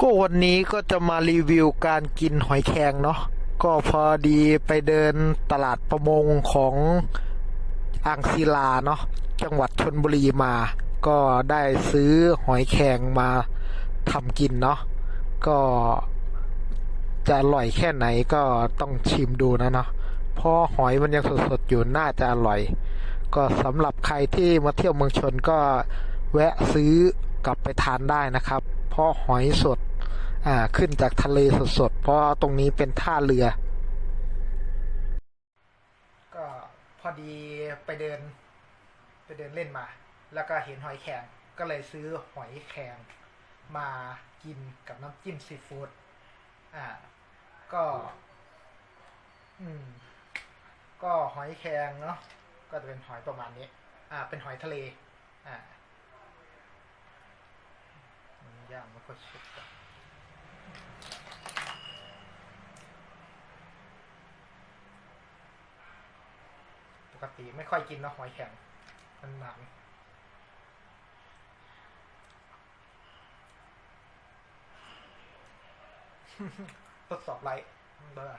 ก็วันนี้ก็จะมารีวิวการกินหอยแครงเนาะก็พอดีไปเดินตลาดประมงของอ่างศิลาเนาะจังหวัดชนบุรีมา ก็ได้ซื้อหอยแครงมาทำกินเนาะก็จะอร่อยแค่ไหนก็ต้องชิมดูนะเนาะเพราะหอยมันยังสดๆอยู่น่าจะอร่อย ก็สำหรับใครที่มาเที่ยวเมืองชนก็แวะซื้อกลับไปทานได้นะครับ เพราะหอยสด อ่าขึ้นจากทะเลสดๆ เพราะตรงนี้เป็นท่าเรือ ก็พอดีไปเดิน ไปเดินเล่นมา แล้วก็เห็นหอยแครงก็เลยซื้อหอยแครงมากินกับน้ำจิ้มซีฟู้ดอ่าก็ อืม ก็หอยแครงเนาะก็จะเป็นหอยประมาณนี้ อ่า เป็นหอยทะเล อ่าย่างไม่ค่อยสุก ปกติไม่ค่อยกินนะหอยแข็ง มันหนังทดสอบไลท์ได้